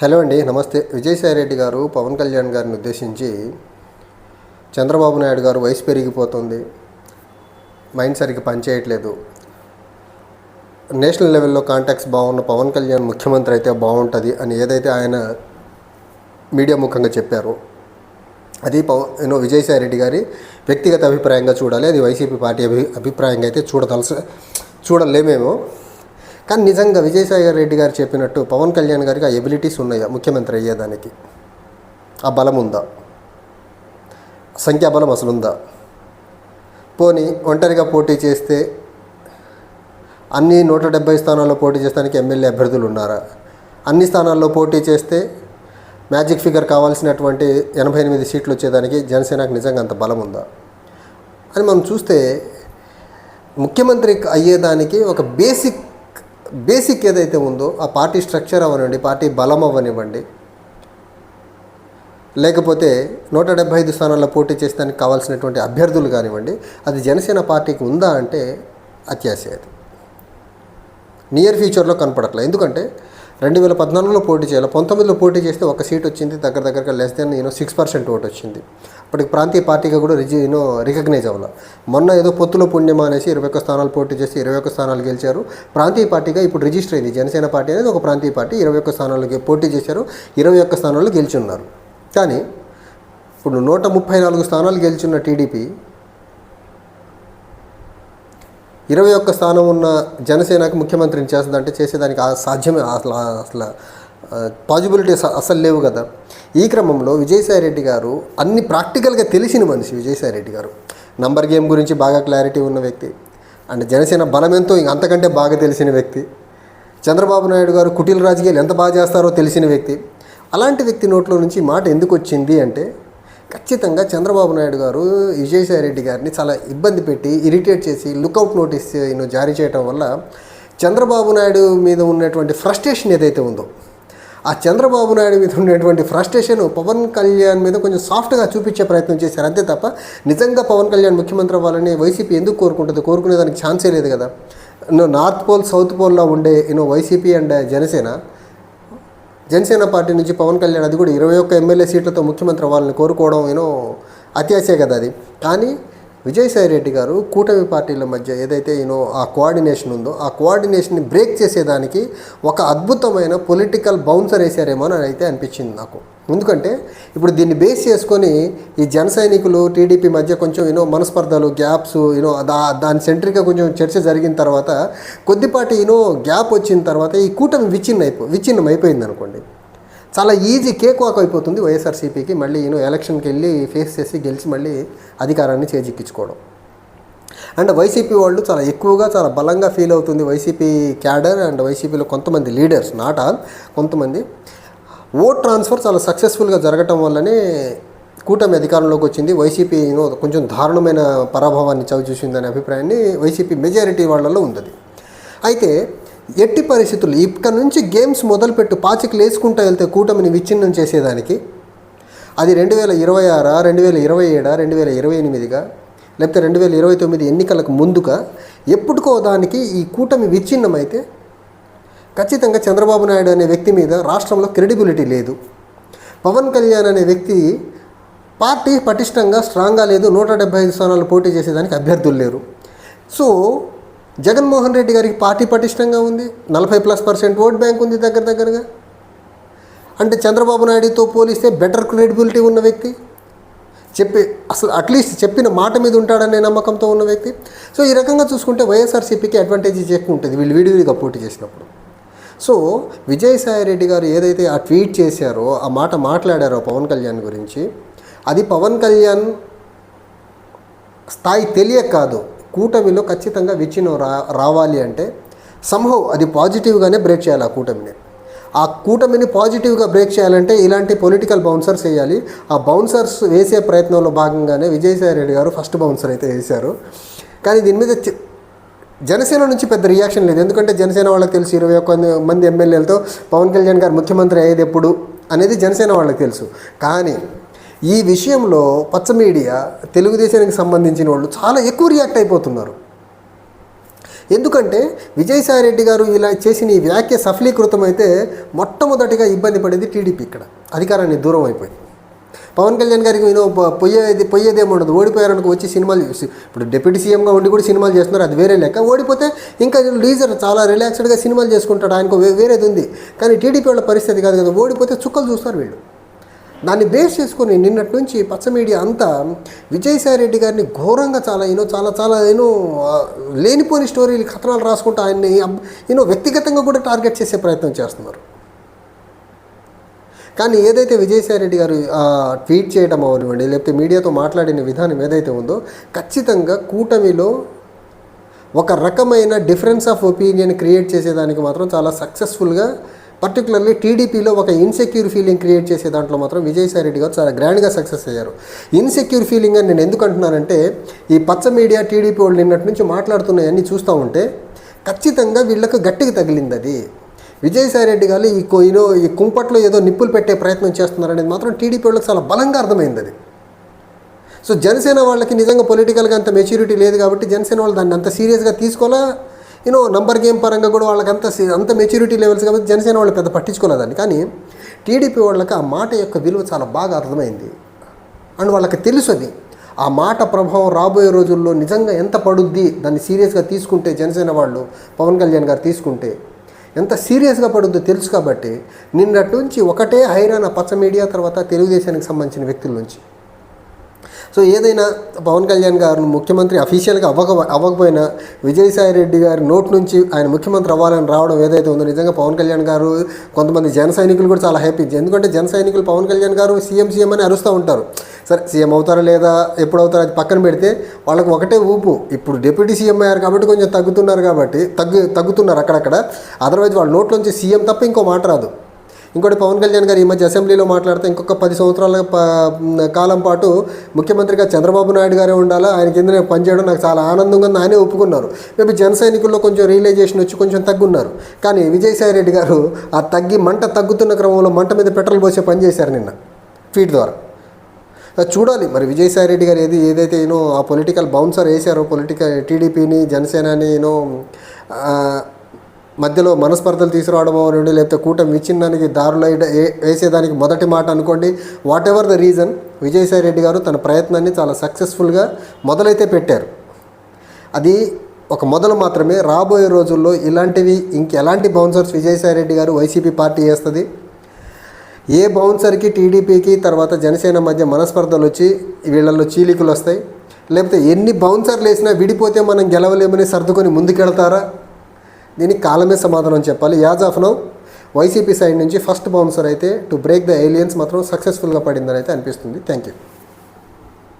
Hello అండి నమస్తే. విజయసాయి రెడ్డి గారు పవన్ కళ్యాణ్ గారిని ఉద్దేశించి చంద్రబాబు నాయుడు గారు వయసు పెరిగిపోతుంది మైండ్ సరిగ్గా పనిచేయట్లేదు. నేషనల్ లెవెల్లో కాంటాక్ట్స్ బాగున్న పవన్ కళ్యాణ్ ముఖ్యమంత్రి అయితే బాగుంటుంది అని ఏదైతే ఆయన మీడియా ముఖంగా చెప్పారో అది పవ యూనో విజయసాయి రెడ్డి గారి వ్యక్తిగత అభిప్రాయంగా చూడాలి. అది వైసీపీ పార్టీ అభి అభిప్రాయంగా అయితే చూడదలసి చూడలేమేమో. కానీ నిజంగా విజయసాయి రెడ్డి గారు చెప్పినట్టు పవన్ కళ్యాణ్ గారికి ఆ ఎబిలిటీస్ ఉన్నాయా? ముఖ్యమంత్రి అయ్యేదానికి. ఆ బలం ఉందా? సంఖ్యాబలం అసలు ఉందా? పోనీ ఒంటరిగా పోటీ చేస్తే అన్ని నూట డెబ్బై స్థానాల్లో పోటీ చేస్తానికి ఎమ్మెల్యే అభ్యర్థులు ఉన్నారా? అన్ని స్థానాల్లో పోటీ చేస్తే మ్యాజిక్ ఫిగర్ కావాల్సినటువంటి ఎనభై ఎనిమిది సీట్లు వచ్చేదానికి జనసేనకు నిజంగా అంత బలం ఉందా? అని మనం చూస్తే ముఖ్యమంత్రి అయ్యేదానికి ఒక బేసిక్ బేసిక్ ఏదైతే ఉందో ఆ పార్టీ స్ట్రక్చర్ అవనివ్వండి పార్టీ బలం అవ్వనివ్వండి లేకపోతే నూట డెబ్బై ఐదు స్థానాల్లో పోటీ చేసేదానికి కావాల్సినటువంటి అభ్యర్థులు కానివ్వండి అది జనసేన పార్టీకి ఉందా అంటే అత్యాశ అది. నియర్ ఫ్యూచర్లో కనపడట్లేదు ఎందుకంటే రెండు వేల పద్నాలుగులో పోటీ చేయాలి. పంతొమ్మిదిలో పోటీ చేస్తే ఒక సీట్ వచ్చింది దగ్గర దగ్గరగా less than you know six percent vote వచ్చింది. అప్పటికి ప్రాంతీయ పార్టీగా కూడా రిజి యూనో రికగ్నైజ్ అవ్వాలి. మొన్న ఏదో పొత్తులో పుణ్యమా అనేసి ఇరవై ఒక్క స్థానాలు పోటీ చేసి ఇరవై ఒక్క స్థానాలు గెలిచారు. ప్రాంతీయ పార్టీగా ఇప్పుడు రిజిస్టర్ అయింది. జనసేన పార్టీ అనేది ఒక ప్రాంతీయ పార్టీ. ఇరవై ఒక్క స్థానాలకి పోటీ చేశారు. ఇరవై ఒక్క స్థానాల్లో గెలిచున్నారు కానీ ఇప్పుడు నూట ముప్పై నాలుగు స్థానాలు గెలిచిన టీడీపీ ఇరవై ఒక్క స్థానం ఉన్న జనసేనకు ముఖ్యమంత్రిని చేస్తుందంటే చేసేదానికి సాధ్యమే అసలు అసలు పాజిబిలిటీస్ అసలు లేవు కదా. ఈ క్రమంలో విజయసాయి రెడ్డి గారు అన్ని ప్రాక్టికల్గా తెలిసిన మనిషి విజయసాయి రెడ్డి గారు. నంబర్ గేమ్ గురించి బాగా క్లారిటీ ఉన్న వ్యక్తి. అండ్ జనసేన బలం ఎంతో ఇంక అంతకంటే బాగా తెలిసిన వ్యక్తి. చంద్రబాబు నాయుడు గారు కుటీల రాజకీయాలు ఎంత బాగా చేస్తారో తెలిసిన వ్యక్తి. అలాంటి వ్యక్తి నోట్లో నుంచి మాట ఎందుకు వచ్చింది అంటే ఖచ్చితంగా చంద్రబాబు నాయుడు గారు విజయసాయి రెడ్డి గారిని చాలా ఇబ్బంది పెట్టి ఇరిటేట్ చేసి లుకౌట్ నోటీస్ ఈయన జారీ చేయడం వల్ల చంద్రబాబు నాయుడు మీద ఉన్నటువంటి ఫ్రస్ట్రేషన్ ఏదైతే ఉందో ఆ చంద్రబాబు నాయుడు మీద ఉన్నటువంటి ఫ్రస్ట్రేషన్ పవన్ కళ్యాణ్ మీద కొంచెం సాఫ్ట్గా చూపించే ప్రయత్నం చేశారు. అంతే తప్ప నిజంగా పవన్ కళ్యాణ్ ముఖ్యమంత్రి అవ్వాలని వైసీపీ ఎందుకు కోరుకుంటుంది? కోరుకునే దానికి ఛాన్సే లేదు కదా. నార్త్ పోల్ సౌత్ పోల్లో ఉండే you know YCP and Janasena Janasena party నుంచి పవన్ కళ్యాణ్ అది కూడా ఇరవై ఒక్క ఎమ్మెల్యే సీట్లతో ముఖ్యమంత్రి వాళ్ళని కోరుకోవడం ఏనో అత్యాశే కదా అది. కానీ విజయసాయి రెడ్డి గారు కూటమి పార్టీల మధ్య ఏదైతే యూనో ఆ కోఆర్డినేషన్ ఉందో ఆ కోఆర్డినేషన్ని బ్రేక్ చేసేదానికి ఒక అద్భుతమైన పొలిటికల్ బౌన్సర్ వేసారేమో అని అయితే అనిపించింది నాకు. ఎందుకంటే ఇప్పుడు దీన్ని బేస్ చేసుకొని ఈ జన సైనికులు టీడీపీ మధ్య కొంచెం యూనో మనస్పర్ధలు గ్యాప్స్ యూనో దా దాని సెంట్రీగా కొంచెం చర్చ జరిగిన తర్వాత కొద్దిపాటి యూనో గ్యాప్ వచ్చిన తర్వాత ఈ కూటమి విచ్ఛిన్న అయిపో విచ్ఛిన్నం అయిపోయింది అనుకోండి చాలా ఈజీ కేక్ వాక్ అయిపోతుంది వైఎస్ఆర్సీపీకి. మళ్ళీ ఈయన ఎలక్షన్కి వెళ్ళి ఫేస్ చేసి గెలిచి మళ్ళీ అధికారాన్ని చేజిక్కించుకోవడం. అండ్ వైసీపీ వాళ్ళు చాలా ఎక్కువగా చాలా బలంగా ఫీల్ అవుతుంది వైసీపీ క్యాడర్ అండ్ వైసీపీలో కొంతమంది లీడర్స్ నాట్ ఆల్ కొంతమంది. ఓట్ ట్రాన్స్ఫర్ చాలా సక్సెస్ఫుల్గా జరగటం వల్లనే కూటమి అధికారంలోకి వచ్చింది. వైసీపీ కొంచెం దారుణమైన పరాభవాన్ని చవి చూసిందనే అభిప్రాయాన్ని వైసీపీ మెజారిటీ వాళ్ళలో ఉంది అయితే ఎట్టి పరిస్థితులు ఇక్కడ నుంచి గేమ్స్ మొదలుపెట్టు పాచికలు వేసుకుంటూ వెళ్తే కూటమిని విచ్ఛిన్నం చేసేదానికి? అది రెండు వేల ఇరవై ఆరా రెండు వేల ఇరవై ఏడా రెండు వేల ఇరవై ఎనిమిదిగా? లేకపోతే రెండు వేల ఇరవై తొమ్మిది ఎన్నికలకు ముందుగా ఎప్పుడుకో దానికి ఈ కూటమి విచ్ఛిన్నమైతే? ఖచ్చితంగా చంద్రబాబు నాయుడు అనే వ్యక్తి మీద రాష్ట్రంలో క్రెడిబిలిటీ లేదు. పవన్ కళ్యాణ్ అనే వ్యక్తి పార్టీ పటిష్టంగా స్ట్రాంగ్గా లేదు నూట డెబ్బై ఐదు స్థానాలు పోటీ చేసేదానికి అభ్యర్థులు లేరు. సో జగన్మోహన్ రెడ్డి గారికి పార్టీ పటిష్టంగా ఉంది. నలభై ప్లస్ పర్సెంట్ ఓట్ బ్యాంక్ ఉంది దగ్గర దగ్గరగా. అంటే చంద్రబాబు నాయుడుతో పోలిస్తే బెటర్ క్రెడిబిలిటీ ఉన్న వ్యక్తి. చెప్పి అసలు అట్లీస్ట్ చెప్పిన మాట మీద ఉంటాడనే నమ్మకంతో ఉన్న వ్యక్తి. సో ఈ రకంగా చూసుకుంటే వైఎస్ఆర్సీపీకి అడ్వాంటేజ్ ఎక్కువ ఉంటుంది. వీళ్ళు విడివిడిగా పోటీ చేసినప్పుడు. సో విజయసాయి రెడ్డి గారు ఏదైతే ఆ ట్వీట్ చేశారో ఆ మాట మాట్లాడారో పవన్ కళ్యాణ్ గురించి అది పవన్ కళ్యాణ్ స్థాయి తెలియక కాదు. కూటమిలో ఖచ్చితంగా విచ్ఛిన్నం రా రావాలి అంటే సంహవ్ అది పాజిటివ్గానే బ్రేక్ చేయాలి ఆ కూటమిని. ఆ కూటమిని పాజిటివ్గా బ్రేక్ చేయాలంటే ఇలాంటి పొలిటికల్ బౌన్సర్స్ వేయాలి. ఆ బౌన్సర్స్ వేసే ప్రయత్నంలో భాగంగానే విజయసాయి రెడ్డి గారు ఫస్ట్ బౌన్సర్ అయితే వేశారు. కానీ దీని మీద జనసేన నుంచి పెద్ద రియాక్షన్ లేదు. ఎందుకంటే జనసేన వాళ్ళకి తెలుసు ఇరవై ఒక్క మంది ఎమ్మెల్యేలతో పవన్ కళ్యాణ్ గారు ముఖ్యమంత్రి అయ్యేది ఎప్పుడు అనేది జనసేన వాళ్ళకి తెలుసు. కానీ ఈ విషయంలో పచ్చ మీడియా తెలుగుదేశానికి సంబంధించిన వాళ్ళు చాలా ఎక్కువ రియాక్ట్ అయిపోతున్నారు. ఎందుకంటే విజయసాయి రెడ్డి గారు ఇలా చేసిన ఈ వ్యాఖ్య సఫలీకృతమైతే మొట్టమొదటిగా ఇబ్బంది పడేది టీడీపీ ఇక్కడ. అధికారాన్ని దూరం అయిపోయింది. పవన్ కళ్యాణ్ గారికి నేను పోయేది పోయేదేమో ఉండదు. ఓడిపోయారనుకో వచ్చి సినిమాలు చూసి ఇప్పుడు డిప్యూటీ సీఎంగా ఉండి కూడా సినిమాలు చేస్తున్నారు అది వేరే లెక్క. ఓడిపోతే ఇంకా లీజర్ చాలా రిలాక్స్డ్గా సినిమాలు చేసుకుంటాడు ఆయనకు వేరేది ఉంది. కానీ టీడీపీ వాళ్ళ పరిస్థితి కాదు కదా. ఓడిపోతే చుక్కలు చూస్తారు వీళ్ళు. దాన్ని బేస్ చేసుకొని నిన్నటి నుంచి పచ్చ మీడియా అంతా విజయసాయి రెడ్డి గారిని ఘోరంగా చాలా యూనో చాలా చాలా ఏనో లేనిపోని స్టోరీలు కథనాలు రాసుకుంటూ ఆయన్ని యూనో వ్యక్తిగతంగా కూడా టార్గెట్ చేసే ప్రయత్నం చేస్తున్నారు. కానీ ఏదైతే విజయసాయి రెడ్డి గారు ట్వీట్ చేయడం అవనివ్వండి లేకపోతే మీడియాతో మాట్లాడిన విధానం ఏదైతే ఉందో ఖచ్చితంగా కూటమిలో ఒక రకమైన డిఫరెన్స్ ఆఫ్ ఒపీనియన్ క్రియేట్ చేసేదానికి మాత్రం చాలా సక్సెస్ఫుల్గా పర్టికులర్లీ టీడీపీలో ఒక ఇన్సెక్యూర్ ఫీలింగ్ క్రియేట్ చేసే దాంట్లో మాత్రం విజయసాయి రెడ్డి గారు చాలా గ్రాండ్గా సక్సెస్ అయ్యారు. ఇన్సెక్యూర్ ఫీలింగ్ అని నేను ఎందుకు అంటున్నానంటే ఈ పచ్చ మీడియా టీడీపీ వాళ్ళు నిన్నటి నుంచి మాట్లాడుతున్నాయని చూస్తూ ఉంటే ఖచ్చితంగా వీళ్ళకు గట్టిగా తగిలింది అది. విజయసాయి రెడ్డి గారు ఈ కొ- ఈనో ఈ కుంపట్లో ఏదో నిప్పులు పెట్టే ప్రయత్నం చేస్తున్నారనేది మాత్రం టీడీపీ వాళ్ళకి చాలా బలంగా అర్థమైంది అది. సో జనసేన వాళ్ళకి నిజంగా పొలిటికల్గా అంత మెచ్యూరిటీ లేదు కాబట్టి జనసేన వాళ్ళు దాన్ని అంత సీరియస్గా తీసుకోవాలా? యూనో నంబర్ గేమ్ పరంగా కూడా వాళ్ళకి అంత అంత మెచ్యూరిటీ లెవెల్స్ కాబట్టి జనసేన వాళ్ళు పెద్ద పట్టించుకోలేదని కానీ టీడీపీ వాళ్ళకి ఆ మాట యొక్క విలువ చాలా బాగా అర్థమైంది. అండ్ వాళ్ళకి తెలుసు అది ఆ మాట ప్రభావం రాబోయే రోజుల్లో నిజంగా ఎంత పడుద్ది? దాన్ని సీరియస్గా తీసుకుంటే జనసేన వాళ్ళు పవన్ కళ్యాణ్ గారు తీసుకుంటే ఎంత సీరియస్గా పడుద్దో తెలుసు కాబట్టి నిన్నటి నుంచి ఒకటే హైరాణ పచ్చ మీడియా తర్వాత తెలుగుదేశానికి సంబంధించిన వ్యక్తుల నుంచి. సో ఏదైనా పవన్ కళ్యాణ్ గారు ముఖ్యమంత్రి అఫీషియల్గా అవ్వక అవ్వకపోయినా విజయసాయి రెడ్డి గారి నోట్ నుంచి ఆయన ముఖ్యమంత్రి అవ్వాలని రావడం ఏదైతే ఉందో నిజంగా పవన్ కళ్యాణ్ గారు కొంతమంది జన సైనికులు కూడా చాలా హ్యాపీ ఎందుకంటే జన సైనికులు పవన్ కళ్యాణ్ గారు సీఎం సీఎం అని అరుస్తూ ఉంటారు. సరే సీఎం అవుతారా లేదా ఎప్పుడు అవుతారో అది పక్కన పెడితే వాళ్ళకి ఒకటే ఊపు. ఇప్పుడు డిప్యూటీ సీఎం అయ్యారు కాబట్టి కొంచెం తగ్గుతున్నారు కాబట్టి తగ్గు తగ్గుతున్నారు అక్కడక్కడ. అదర్వైజ్ వాళ్ళ నోట్లోంచి సీఎం తప్ప ఇంకో మాట రాదు. ఇంకోటి పవన్ కళ్యాణ్ గారు ఈ మధ్య అసెంబ్లీలో మాట్లాడితే ఇంకొక పది సంవత్సరాల కాలం పాటు ముఖ్యమంత్రిగా చంద్రబాబు నాయుడు గారే ఉండాలా? ఆయన కింద నేను పనిచేయడం నాకు చాలా ఆనందంగా ఉంది. ఆయనే ఒప్పుకున్నారు. మేబీ జన సైనికుల్లో కొంచెం రియలైజేషన్ వచ్చి కొంచెం తగ్గున్నారు. కానీ విజయసాయి రెడ్డి గారు ఆ తగ్గి మంట తగ్గుతున్న క్రమంలో మంట మీద పెట్రోల్ పోసే పని చేశారు నిన్న ట్వీట్ ద్వారా. అది చూడాలి మరి విజయసాయి రెడ్డి గారు ఏది ఏదైతే ఏనో ఆ పొలిటికల్ బౌన్సర్ వేశారో పొలిటికల్ టీడీపీని జనసేనని ఏనో మధ్యలో మనస్పర్ధలు తీసుకురావడం అవనండి లేకపోతే కూటమి విచ్ఛిన్నానికి దారులు ఏ- వేసేదానికి మొదటి మాట అనుకోండి whatever the reason Vijayasai Reddy గారు తన ప్రయత్నాన్ని చాలా సక్సెస్ఫుల్గా మొదలైతే పెట్టారు. అది ఒక మొదలు మాత్రమే. రాబోయే రోజుల్లో ఇలాంటివి ఇంకెలాంటి బౌన్సర్స్ విజయసాయి రెడ్డి గారు వైసీపీ పార్టీ వేస్తుంది? ఏ బౌన్సర్కి టీడీపీకి తర్వాత జనసేన మధ్య మనస్పర్ధలు వచ్చి వీళ్ళల్లో చీలికలు వస్తాయి? లేకపోతే ఎన్ని బౌన్సర్లు వేసినా విడిపోతే మనం గెలవలేమని సర్దుకొని ముందుకెళ్తారా? దీనికి కాలమే సమాధానం చెప్పాలి. As of now YCP side నుంచి ఫస్ట్ బౌన్సర్ అయితే టు బ్రేక్ ద ఏలియన్స్ మాత్రం సక్సెస్ఫుల్గా పడిందని అయితే అనిపిస్తుంది. Thank you